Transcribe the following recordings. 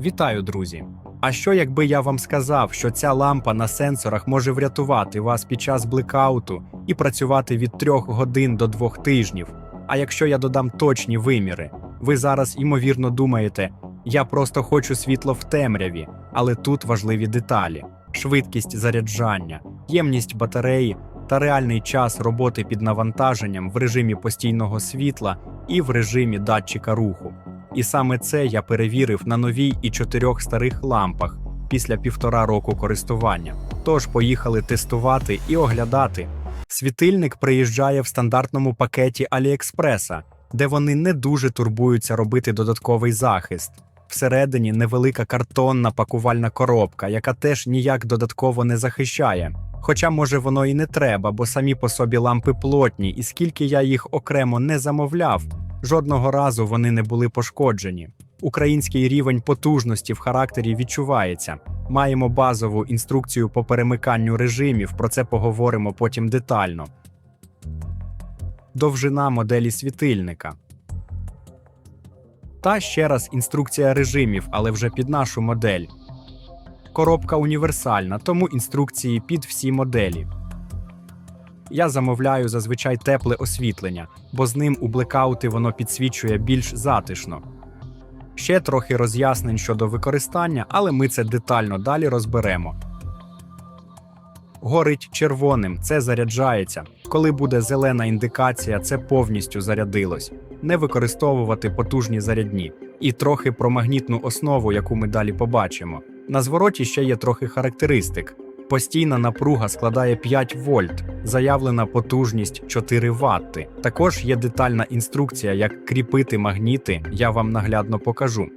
Вітаю, друзі! А що якби я вам сказав, що ця лампа на сенсорах може врятувати вас під час блекауту і працювати від 3 годин до 2 тижнів? А якщо я додам точні виміри, ви зараз ймовірно думаєте, я просто хочу світло в темряві, але тут важливі деталі: швидкість заряджання, ємність батареї та реальний час роботи під навантаженням в режимі постійного світла і в режимі датчика руху. І саме це я перевірив на новій і чотирьох старих лампах після півтора року користування. Тож поїхали тестувати і оглядати. Світильник приїжджає в стандартному пакеті Аліекспреса, де вони не дуже турбуються робити додатковий захист. Всередині невелика картонна пакувальна коробка, яка теж ніяк додатково не захищає. Хоча, може, воно і не треба, бо самі по собі лампи плотні, і скільки я їх окремо не замовляв, жодного разу вони не були пошкоджені. Український рівень потужності в характері відчувається. Маємо базову інструкцію по перемиканню режимів, про це поговоримо потім детально. Довжина моделі світильника. Та ще раз інструкція режимів, але вже під нашу модель. Коробка універсальна, тому інструкції під всі моделі. Я замовляю зазвичай тепле освітлення, бо з ним у блекаути воно підсвічує більш затишно. Ще трохи роз'яснень щодо використання, але ми це детально далі розберемо. Горить червоним, це заряджається. Коли буде зелена індикація, це повністю зарядилось. Не використовувати потужні зарядні. І трохи про магнітну основу, яку ми далі побачимо. На звороті ще є трохи характеристик. Постійна напруга складає 5 вольт, заявлена потужність 4 ватти. Також є детальна інструкція, як кріпити магніти, я вам наглядно покажу.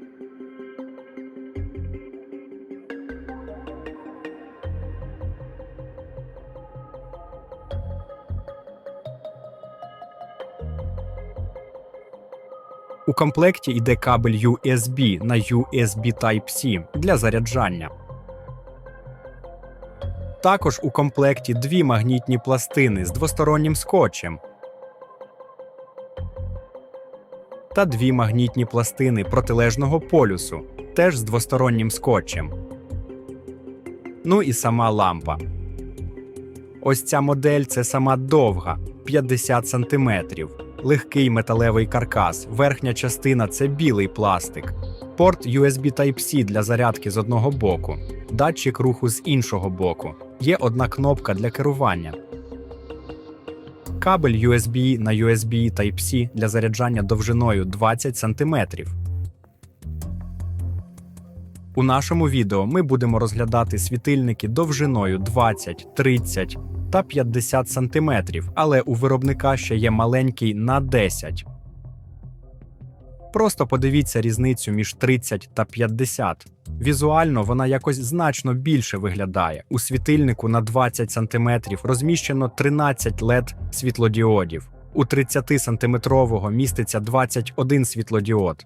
У комплекті йде кабель USB на USB Type-C для заряджання. Також у комплекті дві магнітні пластини з двостороннім скотчем та дві магнітні пластини протилежного полюсу, теж з двостороннім скотчем. Ну і сама лампа. Ось ця модель це сама довга 50 см, легкий металевий каркас, верхня частина це білий пластик, порт USB Type-C для зарядки з одного боку, датчик руху з іншого боку. Є одна кнопка для керування. Кабель USB на USB Type-C для заряджання довжиною 20 см. У нашому відео ми будемо розглядати світильники довжиною 20, 30 та 50 см, але у виробника ще є маленький на 10. Просто подивіться різницю між 30 та 50. Візуально вона якось значно більше виглядає. У світильнику на 20 см розміщено 13 LED світлодіодів. У 30 сантиметрового міститься 21 світлодіод.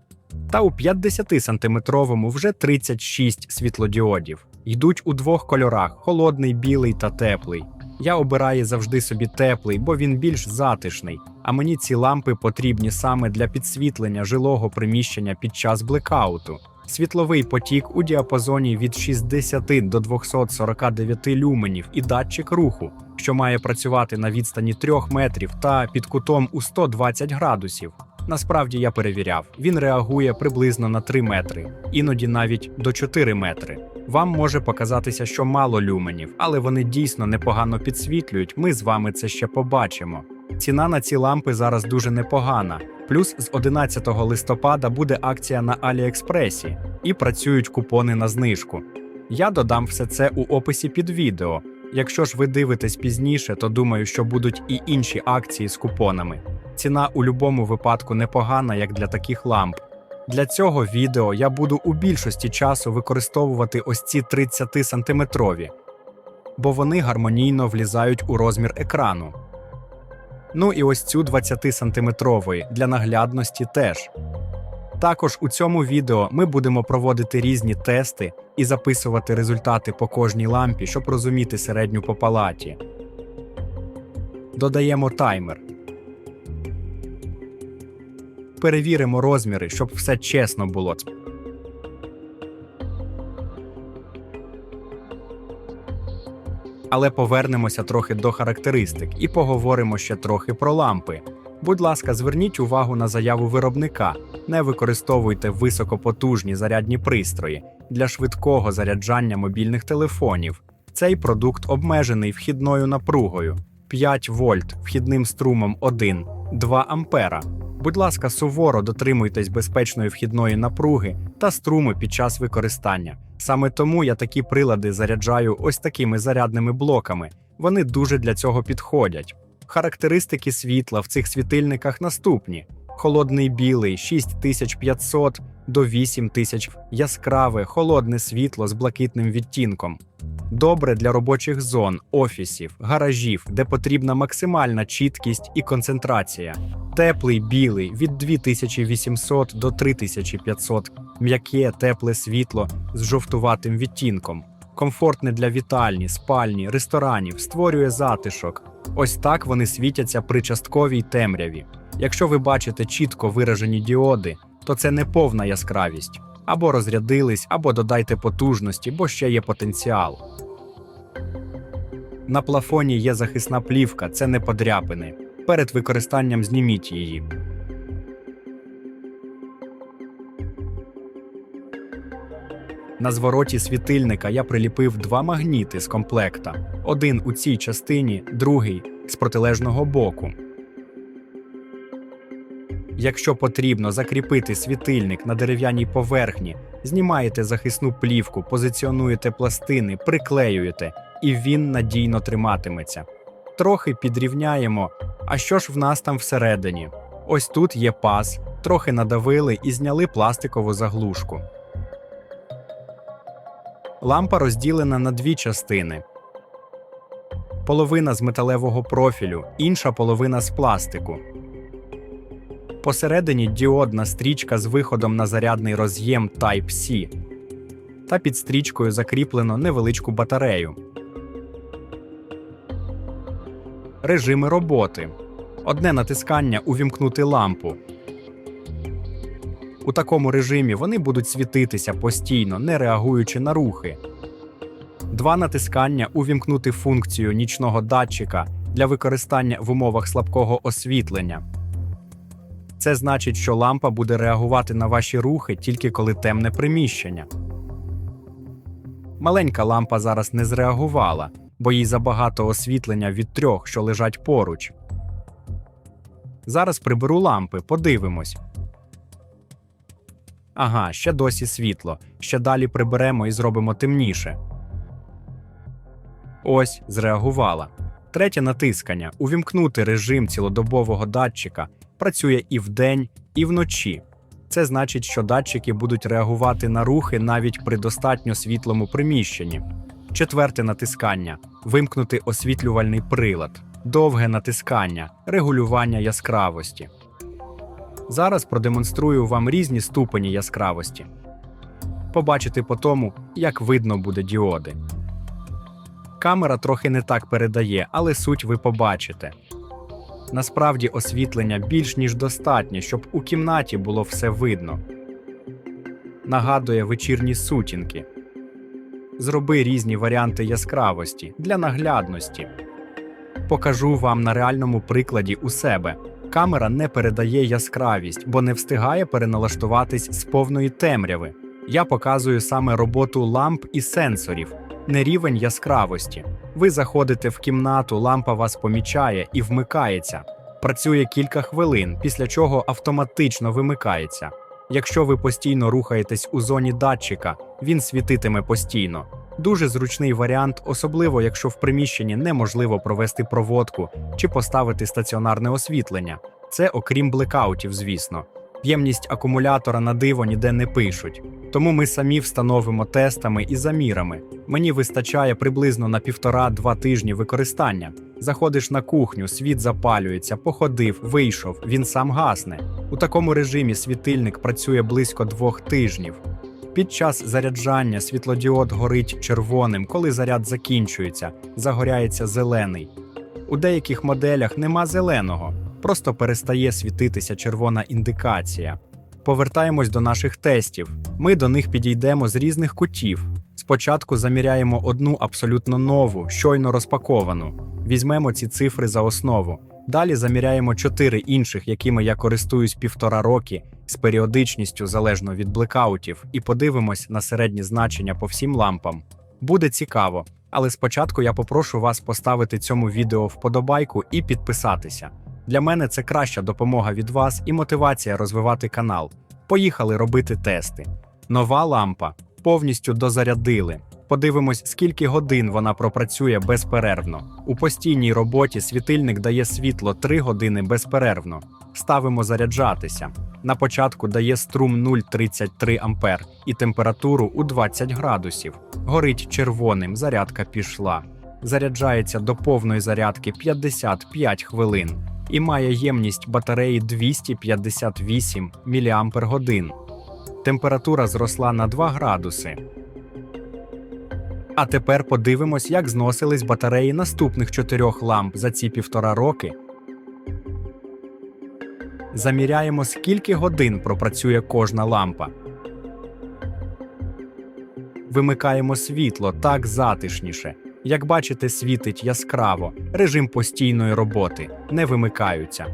Та у 50 сантиметровому вже 36 світлодіодів. Йдуть у двох кольорах: холодний, білий та теплий. Я обираю завжди собі теплий, бо він більш затишний. А мені ці лампи потрібні саме для підсвітлення жилого приміщення під час блекауту. Світловий потік у діапазоні від 60 до 249 люменів і датчик руху, що має працювати на відстані 3 метрів та під кутом у 120 градусів. Насправді я перевіряв, він реагує приблизно на 3 метри, іноді навіть до 4 метри. Вам може показатися, що мало люменів, але вони дійсно непогано підсвітлюють. Ми з вами це ще побачимо. Ціна на ці лампи зараз дуже непогана. Плюс з 11 листопада буде акція на Аліекспресі і працюють купони на знижку. Я додам все це у описі під відео. Якщо ж ви дивитесь пізніше, то думаю, що будуть і інші акції з купонами. Ціна у будь-якому випадку непогана, як для таких ламп. Для цього відео я буду у більшості часу використовувати ось ці 30 сантиметрові, бо вони гармонійно влізають у розмір екрану. Ну і ось цю 20 сантиметрової для наглядності теж. Також у цьому відео ми будемо проводити різні тести і записувати результати по кожній лампі, щоб розуміти середню по палаті. Додаємо таймер. Перевіримо розміри, щоб все чесно було. Але повернемося трохи до характеристик і поговоримо ще трохи про лампи. Будь ласка, зверніть увагу на заяву виробника. Не використовуйте високопотужні зарядні пристрої для швидкого заряджання мобільних телефонів. Цей продукт обмежений вхідною напругою 5 вольт вхідним струмом 1, 2 ампера. Будь ласка, суворо дотримуйтесь безпечної вхідної напруги та струму під час використання. Саме тому я такі прилади заряджаю ось такими зарядними блоками. Вони дуже для цього підходять. Характеристики світла в цих світильниках наступні: холодний білий 6500 до 8000, яскраве, холодне світло з блакитним відтінком. Добре для робочих зон, офісів, гаражів, де потрібна максимальна чіткість і концентрація. Теплий білий від 2800 до 3500, м'яке тепле світло з жовтуватим відтінком. Комфортне для вітальні, спальні, ресторанів, створює затишок. Ось так вони світяться при частковій темряві. Якщо ви бачите чітко виражені діоди, то це не повна яскравість. Або розрядились, або додайте потужності, бо ще є потенціал. На плафоні є захисна плівка, це не подряпини. Перед використанням зніміть її. На звороті світильника я приліпив два магніти з комплекта: один у цій частині, другий з протилежного боку. Якщо потрібно закріпити світильник на дерев'яній поверхні, знімаєте захисну плівку, позиціонуєте пластини, приклеюєте, і він надійно триматиметься. Трохи підрівняємо. А що ж в нас там всередині? Ось тут є паз, трохи надавили і зняли пластикову заглушку. Лампа розділена на дві частини. Половина з металевого профілю, інша половина з пластику. Посередині діодна стрічка з виходом на зарядний роз'єм Type-C. Та під стрічкою закріплено невеличку батарею. Режими роботи. Одне натискання увімкнути лампу. У такому режимі вони будуть світитися постійно, не реагуючи на рухи. Два натискання увімкнути функцію нічного датчика для використання в умовах слабкого освітлення. Це значить, що лампа буде реагувати на ваші рухи тільки коли темне приміщення. Маленька лампа зараз не зреагувала, бо їй забагато освітлення від трьох, що лежать поруч. Зараз приберу лампи, подивимось. Ага, ще досі світло. Ще далі приберемо і зробимо темніше. Ось зреагувала. Третє натискання увімкнути режим цілодобового датчика працює і вдень, і вночі. Це значить, що датчики будуть реагувати на рухи навіть при достатньо світлому приміщенні. Четверте натискання вимкнути освітлювальний прилад, довге натискання, регулювання яскравості. Зараз продемонструю вам різні ступені яскравості. Побачите по тому, як видно буде діоди. Камера трохи не так передає, але суть ви побачите. Насправді освітлення більш ніж достатнє, щоб у кімнаті було все видно. Нагадує вечірні сутінки. Зроби різні варіанти яскравості для наглядності. Покажу вам на реальному прикладі у себе. Камера не передає яскравість, бо не встигає переналаштуватись з повної темряви. Я показую саме роботу ламп і сенсорів, не рівень яскравості. Ви заходите в кімнату, лампа вас помічає і вмикається. Працює кілька хвилин, після чого автоматично вимикається. Якщо ви постійно рухаєтесь у зоні датчика, він світитиме постійно. Дуже зручний варіант, особливо якщо в приміщенні неможливо провести проводку чи поставити стаціонарне освітлення. Це окрім блекаутів, звісно. Ємність акумулятора на диво ніде не пишуть, тому ми самі встановимо тестами і замірами. Мені вистачає приблизно на півтора-два тижні використання. Заходиш на кухню, світ запалюється, походив, вийшов, він сам гасне. У такому режимі світильник працює близько двох тижнів. Під час заряджання світлодіод горить червоним, коли заряд закінчується, загоряється зелений. У деяких моделях нема зеленого, просто перестає світитися червона індикація. Повертаємось до наших тестів. Ми до них підійдемо з різних кутів. Спочатку заміряємо одну абсолютно нову, щойно розпаковану. Візьмемо ці цифри за основу. Далі заміряємо чотири інших, якими я користуюсь півтора роки з періодичністю залежно від блекаутів, і подивимось на середні значення по всім лампам. Буде цікаво, але спочатку я попрошу вас поставити цьому відео вподобайку і підписатися. Для мене це краща допомога від вас і мотивація розвивати канал. Поїхали робити тести. Нова лампа повністю дозарядили. Подивимось, скільки годин вона пропрацює безперервно. У постійній роботі світильник дає світло 3 години безперервно. Ставимо заряджатися. На початку дає струм 0,33 ампер і температуру у 20 градусів. Горить червоним, зарядка пішла. Заряджається до повної зарядки 55 хвилин і має ємність батареї 258 мАч. Температура зросла на 2 градуси. А тепер подивимось, як зносились батареї наступних чотирьох ламп за ці півтора роки. Заміряємо, скільки годин пропрацює кожна лампа. Вимикаємо світло так затишніше. Як бачите, світить яскраво, режим постійної роботи, не вимикаються.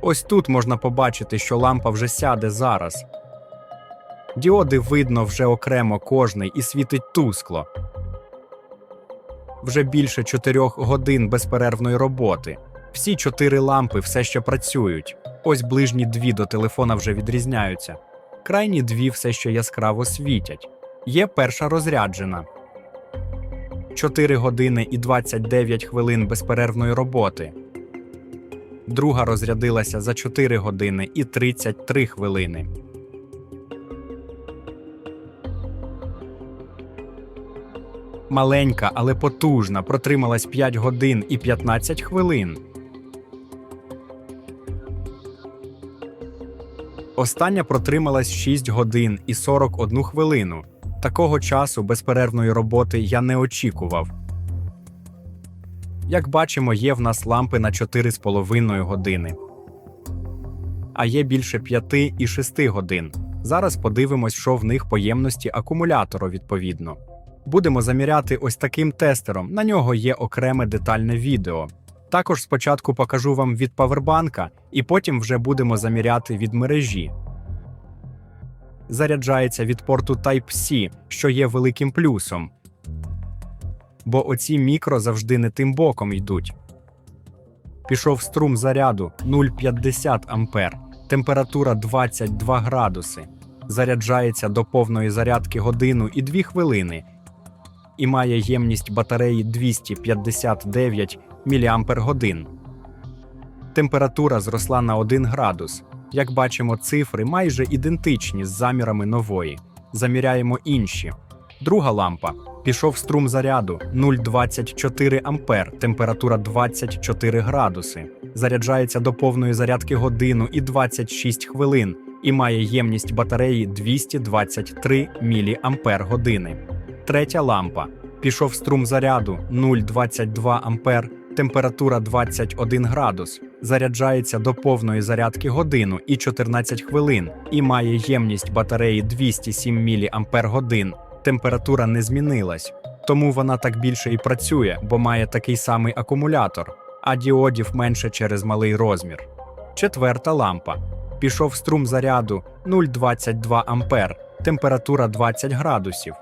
Ось тут можна побачити, що лампа вже сяде зараз. Діоди видно вже окремо кожний і світить тускло. Вже більше чотирьох годин безперервної роботи. Всі чотири лампи все ще працюють. Ось ближні дві до телефона вже відрізняються. Крайні дві все ще яскраво світять. Є перша розряджена. 4 години і 29 хвилин безперервної роботи. Друга розрядилася за 4 години і 33 хвилини. Маленька, але потужна, протрималась 5 годин і 15 хвилин. Остання протрималась 6 годин і 41 хвилину. Такого часу безперервної роботи я не очікував. Як бачимо, є в нас лампи на 4,5 години, а є більше 5 і 6 годин. Зараз подивимось, що в них по ємності акумулятору відповідно. Будемо заміряти ось таким тестером. На нього є окреме детальне відео. Також спочатку покажу вам від павербанка, і потім вже будемо заміряти від мережі. Заряджається від порту Type-C, що є великим плюсом. Бо оці мікро завжди не тим боком йдуть. Пішов струм заряду 0,50 ампер, температура 22 градуси. Заряджається до повної зарядки годину і 2 хвилини і має ємність батареї 259 мАч. Температура зросла на 1 градус. Як бачимо, цифри майже ідентичні з замірами нової. Заміряємо інші. Друга лампа. Пішов струм заряду 0,24 ампер, температура 24 градуси. Заряджається до повної зарядки годину і 26 хвилин і має ємність батареї 223 мАч. Третя лампа. Пішов струм заряду 0,22 ампер, температура 21 градус. Заряджається до повної зарядки годину і 14 хвилин і має ємність батареї 207 мАч. Температура не змінилась, тому вона так більше і працює, бо має такий самий акумулятор, а діодів менше через малий розмір. Четверта лампа. Пішов струм заряду 0,22 ампер, температура 20 градусів.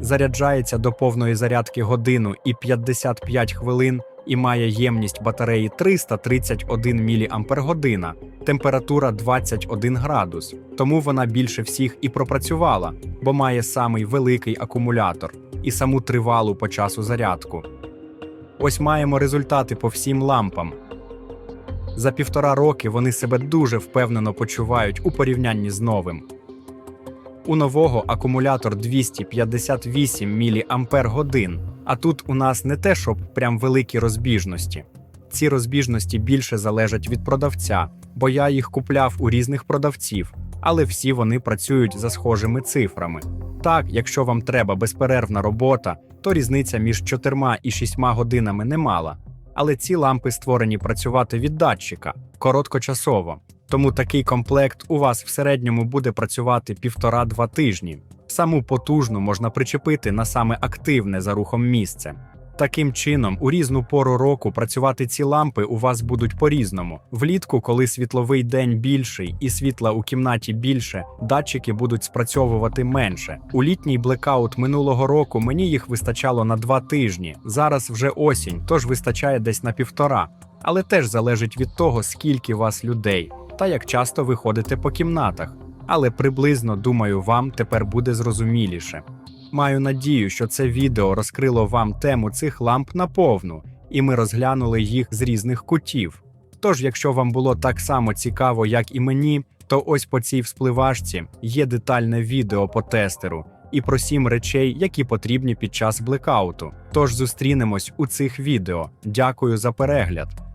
Заряджається до повної зарядки годину і 55 хвилин і має ємність батареї 331 мАч, температура 21 градус. Тому вона більше всіх і пропрацювала, бо має самий великий акумулятор і саму тривалу по часу зарядку. Ось маємо результати по всім лампам. За півтора роки вони себе дуже впевнено почувають у порівнянні з новим. У нового акумулятор 258 мАч, а тут у нас не те, щоб прям великі розбіжності. Ці розбіжності більше залежать від продавця, бо я їх купляв у різних продавців, але всі вони працюють за схожими цифрами. Так, якщо вам треба безперервна робота, то різниця між 4 і 6 годинами немала. Але ці лампи створені працювати від датчика короткочасово. Тому такий комплект у вас в середньому буде працювати півтора-два тижні. Саму потужну можна причепити на саме активне за рухом місце. Таким чином, у різну пору року працювати ці лампи у вас будуть по-різному. Влітку, коли світловий день більший і світла у кімнаті більше, датчики будуть спрацьовувати менше. У літній блекаут минулого року мені їх вистачало на два тижні. Зараз вже осінь, тож вистачає десь на півтора. Але теж залежить від того, скільки вас людей та як часто ви ходите по кімнатах. Але приблизно, думаю, вам тепер буде зрозуміліше. Маю надію, що це відео розкрило вам тему цих ламп наповну, і ми розглянули їх з різних кутів. Тож, якщо вам було так само цікаво, як і мені, то ось по цій вспливашці є детальне відео по тестеру і про сім речей, які потрібні під час блекауту. Тож зустрінемось у цих відео. Дякую за перегляд.